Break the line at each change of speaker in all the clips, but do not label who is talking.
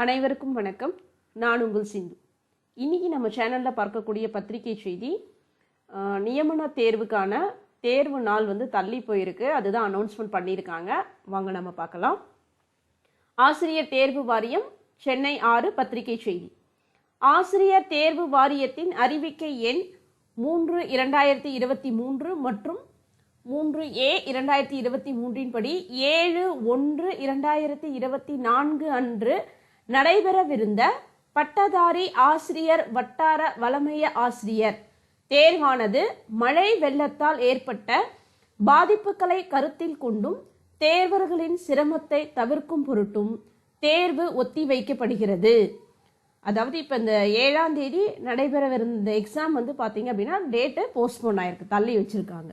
அனைவருக்கும் வணக்கம். நான் உங்கள் சிந்து. இன்னைக்கு நம்ம சேனலில் பார்க்கக்கூடிய பத்திரிகை செய்தி நியமன தேர்வுக்கான தேர்வு நாள் வந்து தள்ளி போயிருக்கு. அதுதான் அனௌன்ஸ்மெண்ட் பண்ணியிருக்காங்க. வாங்க நம்ம பார்க்கலாம். ஆசிரியர் தேர்வு வாரியம் சென்னை ஆறு பத்திரிகை செய்தி. ஆசிரியர் தேர்வு வாரியத்தின் அறிவிக்கை எண் மூன்று இரண்டாயிரத்தி இருபத்தி மூன்று மற்றும் மூன்று ஏ இரண்டாயிரத்தி இருபத்தி மூன்றின் படி ஏழு ஒன்று இரண்டாயிரத்தி இருபத்தி நான்கு அன்று நடைபெறவிருந்த பட்டதாரி ஆசிரியர் வட்டார வளமைய ஆசிரியர். தேர்வானது மழை வெள்ளத்தால் ஏற்பட்ட பாதிப்புகளை கருத்தில் கொண்டும் தேர்வர்களின் சிரமத்தை தவிர்க்கும் பொருட்டும் தேர்வு ஒத்தி வைக்கப்படுகிறது. அதாவது இப்போ இந்த ஏழாம் தேதி நடைபெறவிருந்த எக்ஸாம் வந்து பார்த்தீங்க அப்படின்னா டேட்டு போஸ்ட்போன் ஆயிருக்கு தள்ளி வச்சிருக்காங்க.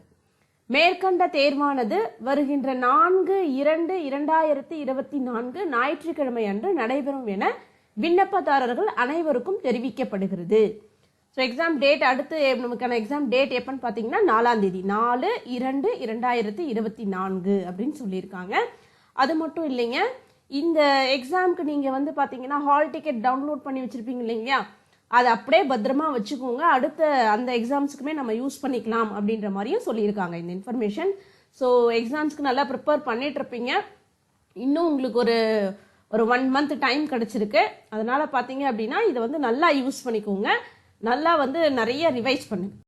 மேற்கண்ட தேர்வானது வருகின்ற நான்கு இரண்டு இரண்டாயிரத்தி இருபத்தி நான்கு ஞாயிற்றுக்கிழமை அன்று நடைபெறும் என விண்ணப்பதாரர்கள் அனைவருக்கும் தெரிவிக்கப்படுகிறது. ஸோ எக்ஸாம் டேட் அடுத்து நமக்கான எக்ஸாம் டேட் எப்பன்னு பார்த்தீங்கன்னா நாலாம் தேதி. நாலு இரண்டு இரண்டாயிரத்தி இருபத்தி நான்கு அப்படின்னு சொல்லியிருக்காங்க. அது மட்டும் இல்லைங்க இந்த எக்ஸாம்க்கு நீங்கள் வந்து பார்த்தீங்கன்னா ஹால் டிக்கெட் டவுன்லோட் பண்ணி வச்சுருப்பீங்க இல்லைங்களா? அதை அப்படியே பத்திரமா வச்சுக்கோங்க. அடுத்த அந்த எக்ஸாம்ஸுக்குமே நம்ம யூஸ் பண்ணிக்கலாம் அப்படின்ற மாதிரியும் சொல்லியிருக்காங்க இந்த இன்ஃபர்மேஷன் ஸோ எக்ஸாம்ஸ்க்கு நல்லா ப்ரிப்பேர் பண்ணிட்டு இருப்பீங்க. இன்னும் உங்களுக்கு ஒரு ஒரு ஒன் மந்த் டைம் கிடச்சிருக்கு. அதனால் பார்த்தீங்க அப்படின்னா இதை வந்து நல்லா யூஸ் பண்ணிக்கோங்க. நல்லா வந்து நிறைய ரிவைஸ் பண்ணுங்க.